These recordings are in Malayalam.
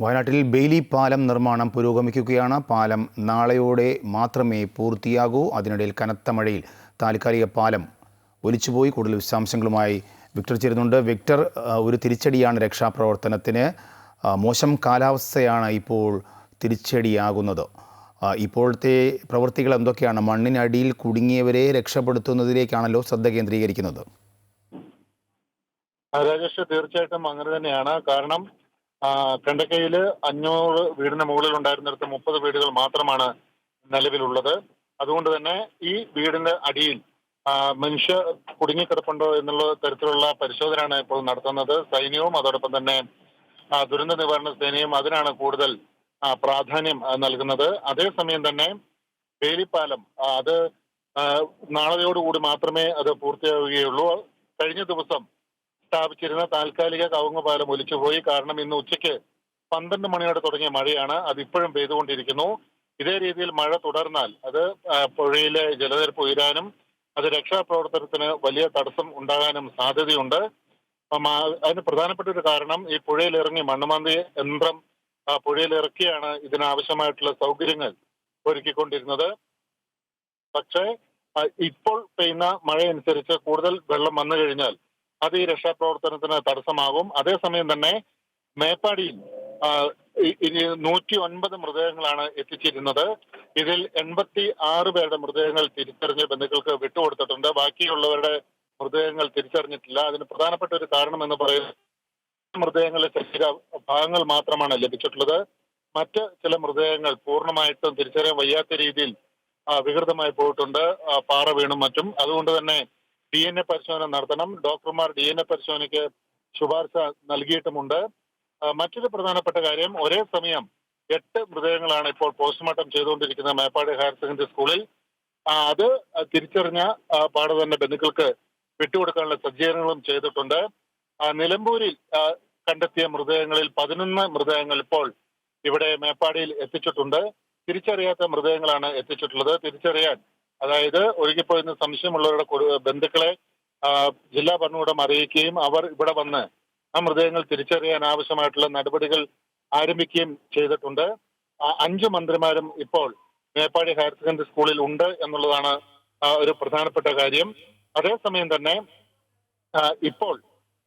വയനാട്ടിൽ ബെയിലി പാലം നിർമ്മാണം പുരോഗമിക്കുകയാണ്. പാലം നാളെയോടെ മാത്രമേ പൂർത്തിയാകൂ. അതിനിടയിൽ കനത്ത മഴയിൽ താൽക്കാലിക പാലം ഒലിച്ചുപോയി. കൂടുതൽ വിശദാംശങ്ങളുമായി വിക്ടർ ചേരുന്നുണ്ട്. വിക്ടർ ഒരു തിരിച്ചടിയാണ് രക്ഷാപ്രവർത്തനത്തിന്. മോശം കാലാവസ്ഥയാണ് ഇപ്പോൾ തിരിച്ചടിയാകുന്നത്. ഇപ്പോഴത്തെ പ്രവൃത്തികൾ എന്തൊക്കെയാണ്? മണ്ണിനടിയിൽ കുടുങ്ങിയവരെ രക്ഷപ്പെടുത്തുന്നതിലേക്കാണല്ലോ ശ്രദ്ധ കേന്ദ്രീകരിക്കുന്നത്. രാജേഷ് തീർച്ചയായിട്ടും അങ്ങനെ തന്നെയാണ്. കാരണം ആ, കണ്ടക്കയിൽ അഞ്ഞൂറ് വീടിന് മുകളിൽ ഉണ്ടായിരുന്നിടത്ത് മുപ്പത് വീടുകൾ മാത്രമാണ് നിലവിലുള്ളത്. അതുകൊണ്ട് തന്നെ ഈ വീടിന്റെ അടിയിൽ മനുഷ്യ കുടുങ്ങിക്കിടപ്പുണ്ടോ എന്നുള്ള തരത്തിലുള്ള പരിശോധനയാണ് ഇപ്പോൾ നടത്തുന്നത്. സൈന്യവും അതോടൊപ്പം തന്നെ ദുരന്ത നിവാരണ സേനയും അതിനാണ് കൂടുതൽ പ്രാധാന്യം നൽകുന്നത്. അതേസമയം തന്നെ വേലിപ്പാലം അത് നാളെയോടുകൂടി മാത്രമേ അത് പൂർത്തിയാവുകയുള്ളൂ. കഴിഞ്ഞ ദിവസം സ്ഥാപിച്ചിരുന്ന താൽക്കാലിക കവുങ്ങ് പാലം ഒലിച്ചുപോയി. കാരണം ഇന്ന് ഉച്ചയ്ക്ക് പന്ത്രണ്ട് മണിയോടെ തുടങ്ങിയ മഴയാണ്. അത് ഇപ്പോഴും പെയ്തുകൊണ്ടിരിക്കുന്നു. ഇതേ രീതിയിൽ മഴ തുടർന്നാൽ അത് പുഴയിലെ ജലനിരപ്പ് ഉയരാനും അത് രക്ഷാപ്രവർത്തനത്തിന് വലിയ തടസ്സം ഉണ്ടാകാനും സാധ്യതയുണ്ട്. അതിന് പ്രധാനപ്പെട്ട ഒരു കാരണം ഈ പുഴയിൽ ഇറങ്ങി മണ്ണുമാന്തി യന്ത്രം പുഴയിൽ ഇറക്കിയാണ് ഇതിനാവശ്യമായിട്ടുള്ള സൗകര്യങ്ങൾ ഒരുക്കിക്കൊണ്ടിരുന്നത്. പക്ഷേ ഇപ്പോൾ പെയ്യുന്ന മഴയനുസരിച്ച് കൂടുതൽ വെള്ളം വന്നു കഴിഞ്ഞാൽ അത് ഈ രക്ഷാപ്രവർത്തനത്തിന് തടസ്സമാകും. അതേസമയം തന്നെ മേപ്പാടിയിൽ നൂറ്റി ഒൻപത് മൃതദേഹങ്ങളാണ് എത്തിച്ചിരുന്നത്. ഇതിൽ എൺപത്തി ആറ് പേരുടെ മൃതദേഹങ്ങൾ തിരിച്ചറിഞ്ഞ് ബന്ധുക്കൾക്ക് വിട്ടുകൊടുത്തിട്ടുണ്ട്. ബാക്കിയുള്ളവരുടെ മൃതദേഹങ്ങൾ തിരിച്ചറിഞ്ഞിട്ടില്ല. അതിന് പ്രധാനപ്പെട്ട ഒരു കാരണം എന്ന് പറയുന്നത് മൃതദേഹങ്ങളിലെ ശരീര ഭാഗങ്ങൾ മാത്രമാണ് ലഭിച്ചിട്ടുള്ളത്. മറ്റ് ചില മൃതദേഹങ്ങൾ പൂർണമായിട്ടും തിരിച്ചറിയാൻ വയ്യാത്ത രീതിയിൽ വികൃതമായി പോയിട്ടുണ്ട്. പാറ വീണും മറ്റും. അതുകൊണ്ട് തന്നെ ഡി എൻ എ പരിശോധന നടത്തണം. ഡോക്ടർമാർ ഡി എൻ എ പരിശോധനയ്ക്ക് ശുപാർശ നൽകിയിട്ടുമുണ്ട്. മറ്റൊരു പ്രധാനപ്പെട്ട കാര്യം ഒരേ സമയം എട്ട് മൃതദേഹങ്ങളാണ് ഇപ്പോൾ പോസ്റ്റ്മോർട്ടം ചെയ്തുകൊണ്ടിരിക്കുന്ന മേപ്പാടി ഹയർ സെക്കൻഡറി സ്കൂളിൽ. അത് തിരിച്ചറിഞ്ഞ പാട് തന്നെ ബന്ധുക്കൾക്ക് വിട്ടുകൊടുക്കാനുള്ള സജ്ജീകരണങ്ങളും ചെയ്തിട്ടുണ്ട്. നിലമ്പൂരിൽ കണ്ടെത്തിയ മൃതദേഹങ്ങളിൽ പതിനൊന്ന് മൃതദേഹങ്ങൾ ഇപ്പോൾ ഇവിടെ മേപ്പാടിയിൽ എത്തിച്ചിട്ടുണ്ട്. തിരിച്ചറിയാത്ത മൃതദേഹങ്ങളാണ് എത്തിച്ചിട്ടുള്ളത്. തിരിച്ചറിയാൻ അതായത് ഒഴുകിപ്പോയെന്ന് സംശയമുള്ളവരുടെ ബന്ധുക്കളെ ജില്ലാ ഭരണകൂടം അറിയിക്കുകയും അവർ ഇവിടെ വന്ന് ആ മൃതദേഹങ്ങൾ തിരിച്ചറിയാൻ ആവശ്യമായിട്ടുള്ള നടപടികൾ ആരംഭിക്കുകയും ചെയ്തിട്ടുണ്ട്. അഞ്ച് മന്ത്രിമാരും ഇപ്പോൾ മേപ്പാടി ഹയർ സെക്കൻഡറി സ്കൂളിൽ ഉണ്ട് എന്നുള്ളതാണ് ഒരു പ്രധാനപ്പെട്ട കാര്യം. അതേസമയം തന്നെ ഇപ്പോൾ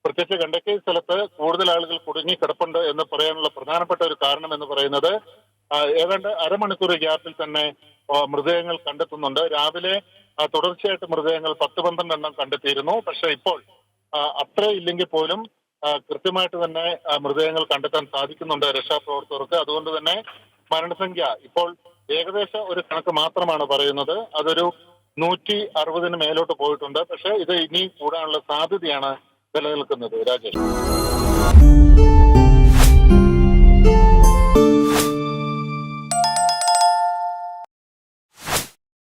പ്രത്യേകിച്ച് കണ്ടക്കൈ സ്ഥലത്ത് കൂടുതൽ ആളുകൾ കുടുങ്ങി കിടപ്പുണ്ട് എന്ന് പറയാനുള്ള പ്രധാനപ്പെട്ട ഒരു കാരണം എന്ന് പറയുന്നത് ഏതാണ്ട് അരമണിക്കൂർ ഗ്യാപ്പിൽ തന്നെ മൃതദേഹങ്ങൾ കണ്ടെത്തുന്നുണ്ട്. രാവിലെ തുടർച്ചയായിട്ട് മൃതദേഹങ്ങൾ പത്ത് പന്ത്രണ്ട് എണ്ണം കണ്ടെത്തിയിരുന്നു. പക്ഷെ ഇപ്പോൾ അത്ര ഇല്ലെങ്കിൽ പോലും കൃത്യമായിട്ട് തന്നെ മൃതദേഹങ്ങൾ കണ്ടെത്താൻ സാധിക്കുന്നുണ്ട് രക്ഷാപ്രവർത്തകർക്ക്. അതുകൊണ്ട് തന്നെ മരണസംഖ്യ ഇപ്പോൾ ഏകദേശം ഒരു കണക്ക് മാത്രമാണ് പറയുന്നത്. അതൊരു നൂറ്റി അറുപതിന് മേലോട്ട് പോയിട്ടുണ്ട്. പക്ഷേ ഇത് ഇനി കൂടാനുള്ള സാധ്യതയാണ് നിലനിൽക്കുന്നത്. രാജേഷ്.